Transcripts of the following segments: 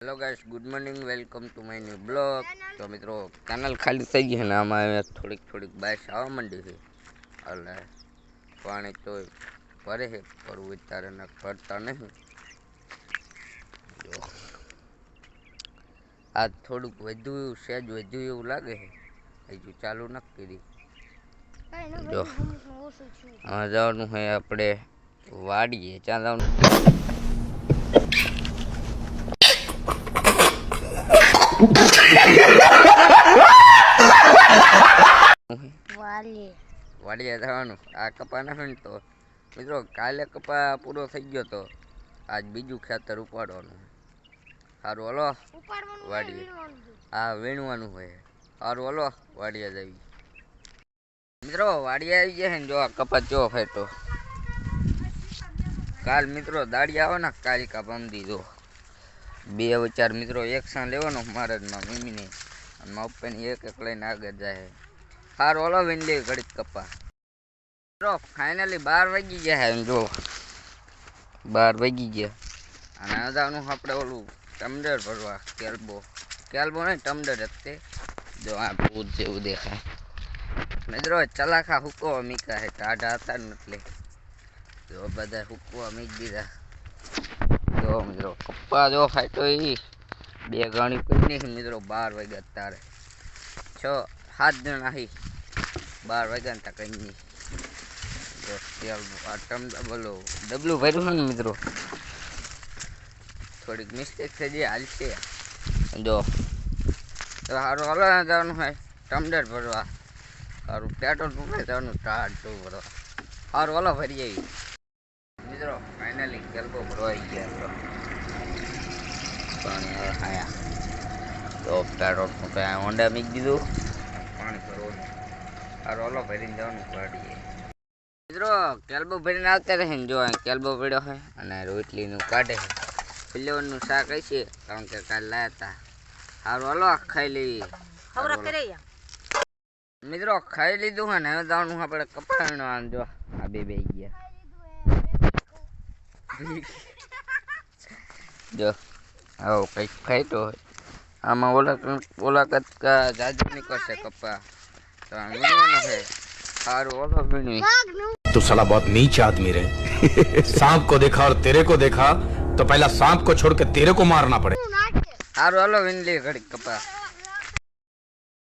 Hello guys good morning welcome to my new blog તો મિત્રો channel ખાલી થઈ ગઈ ને આમાં થોડીક થોડીક બાઇસ આવવા માંડી છે. એટલે પાણી તો ભરે છે ભરવું અત્યારે ને ભરતા નહીં. આ થોડુંક વધુ સહેજ વધુ એવું લાગે છે. હજુ ચાલુ નથી કરી. જો. જવાનું હોય આપણે વાડીએ ત્યાં જવાનું વાલી વાડીએ જવાનું. આ કપા નાખે તો મિત્રો કાલે કપા પૂરો થઈ ગયો તો આજ બીજું ખેતર ઉપાડવાનું. સારું હલો. વાડીએ. વીણવાનું આ વીણવાનું હોય. સારું હલો. વાડીએ જવી મિત્રો વાડીએ આવી ગયા ને જો આ કપા ચો ફેટો. કાલ મિત્રો દાડી આવે ને કાલિકા કા પમદી જો. બે વિચાર મિત્રો એક સાં લેવાનો મહારાજમાં જ અને મારા પપ્પાની એક એક લઈને આગળ જાય. સારું ઓલો વીણ લે ઘડીક કપા મિત્રો ફાઇનલી બાર વાગી ગયા છે જો. બાર વાગી ગયા. અને અદાનું આપણે ઓલું ટમડર ભરવા, કેલ્બો. કેલ્બો નહીં, ટમડર જ તે. જો આ ભૂત જેવું દેખાય. મિત્રો, ચલાખા હુકો મીકા હે, ટાઢા હતા ને એટલે. જો, બધા હુકવા મીક દીધા. જો પપ્પા જો ફાઈટો ઈ બે ગણી કરી નહીં મિત્રો, બાર વાગ્યા તારે છ, સાત જણ આહી. બાર વાગ્યા ને તા કઈ નહીં. તેલ આ ટમ બોલો ડબલું ભર્યું છે ને મિત્રો. થોડીક મિસ્ટેક થઈ જાય હાલશે જો, તો સારું હાલો જવાનું હોય ટમડર ભરવા. સારું પેટ્રોલ પંપે જવાનું ટાટ ભરવા. સારું હલો ભરી આવી મિત્રો ફાઇનલી કેલ્બો આવી ગયા પાણી આયા તો પંપે આ હોન્ડા મીક દીધું પાણી ભરવાનું સારું હાલો ભરીને જવાનું ગાડીએ મિત્રો કેલ્બો ભરીને આવતા રહે ને જો કેલ્બો પડ્યો છે અને રોટલીનું કાઢે છે. ફિલ્લેવનનું શાક હશે કારણ કે કાલ લાયા હતા સારું હાલો ખાઈ લેવી. મિત્રો ખાઈ લીધું હોય ને હવે જવાનું આપણે કપાળનો આમ જો. આ બે બે ગયા. જો. આવો કંઈક ખાઈતો હોય આમાં ઓલા કણ- ઓલા કટકા જાજુ નીકળશે કપા તો આ વીણવાનો છે સારું ઓલો વીણવી तू साला बहुत नीच आदमी रे सांप को देखा और तेरे को देखा तो पहला सांप को छोड़ के तेरे को मारना पड़े સારું હાલો વીણલી ઘડીક કપા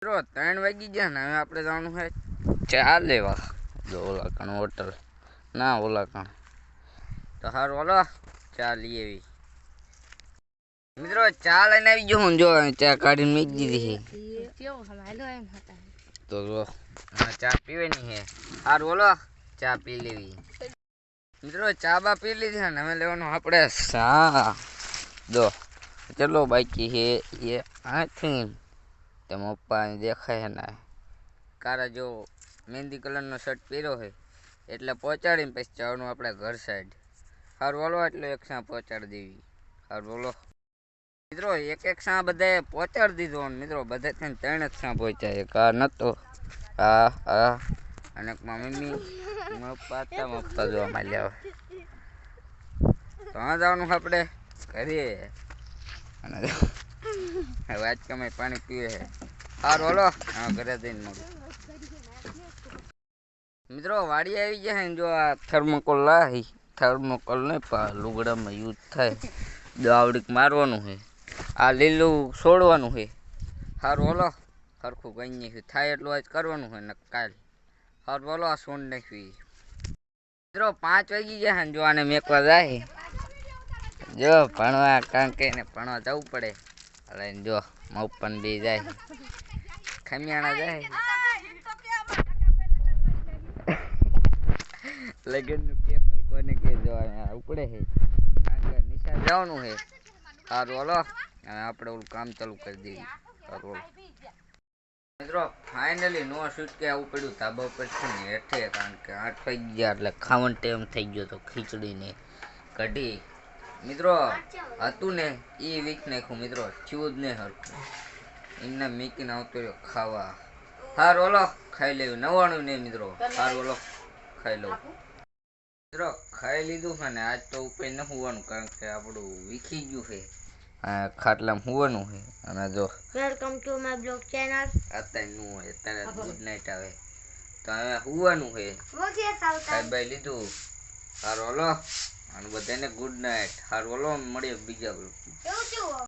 મિત્રો ત્રણ વાગી ગયા ને હવે આપણે જવાનું છે ચા લેવા જો ઓલા કણ હોટલ ના ઓલા કણ તો સારું હાલો ચા લઈ આવી મિત્રો ચા લઈને આવી ગયો હું જો અહીં ચા કાઢીને મૂકી દીધી છે કેવું સંભાળ્યો એમ હતા. તો જો હવે ચા પીવાની છે સારું હાલો ચા પી લેવી મિત્રો ચા બા પી લીધી છે ને હવે લેવાનું આપણે સા જો ચલો બાકી છે એ આથી તે પપ્પાને દેખાય છે ને કારા જો મહેંદી કલરનો શર્ટ પહેર્યો છે એટલે પહોંચાડીને પછી જવાનું આપણે ઘર સાઈડ સારું હાલો એટલે એક સા પહોંચાડી દેવી સારું હાલો મિત્રો, એક એક સાં બધાએ પહોંચાડી દીધો મિત્રો, બધા થઈને ત્રણ જ સાં પહોંચ્યા. એક આ નતો, આ આ, અને મમ્મી હતા પપ્પા જોવા માંડ્યા તો જવાનું આપણે કરીએ. અને હવે આજ કમાઈ પાણી પીએ. સારું હલો. હા, ઘરે જઈને મળું. મિત્રો, વાડી આવી ને જો આ થર્મોકોલ લાવી થર્મોકોલ નહીં પા લુગડામાં યુઝ થાય. દાવડીક મારવાનું છે આ લીલું છોડવાનું છે. સારું બોલો સરખું ગઈ નાખ્યું થાય એટલું આજ કરવાનું છે ને કાલ. સારું બોલો આ સોન નાખવી. મિત્રો, પાંચ વાગી ગયા ને, જો આને મેકવા જાય. જો, ભણવા કારણ કે એને ભણવા જવું પડે. એને જો મપન બે જાય. ખમિયાણા જાય. લગનનું કે કોને કે જવાનું ઉપડે છે. કારણ કે નિશાળ જવાનું છે. સારું, હલો. અને આપણે ઓલું કામ ચાલુ કરી દઈએ. સારું, હલો. મિત્રો ફાઇનલી નો શૂટ કે આવું પડ્યું ધાબા પર છે ને, હેઠે, કારણ કે આઠ વાગી ગયા એટલે ખાવાનો ટાઈમ થઈ ગયો તો ખીચડીને કઢી. મિત્રો, હતું ને એ વીક નાખ્યું. મિત્રો, થયું જ નહીં હરખું. એમને મીકીને આવતો રહ્યો ખાવા. સારું ઓલો ખાઈ લેવું. નવાણું નહીં મિત્રો. સારું ઓલો ખાઈ લઉં. મિત્રો, ખાઈ લીધું ને, આજ તો ઉપર ન હોવાનું કારણ કે આપણું વીખી ગયું છે. ખાટલામાં હુવાનું છે. અને જો welcome to my blog channel અત્યારે નું હોય અત્યારે ગુડ નાઇટ આવે. તો હવે હુવાનું છે. સાહેબ ભાઈ લીધું. સારું હલો. અને બધાને ગુડ નાઇટ હારું હલો મળીએ બીજા બ્લોગ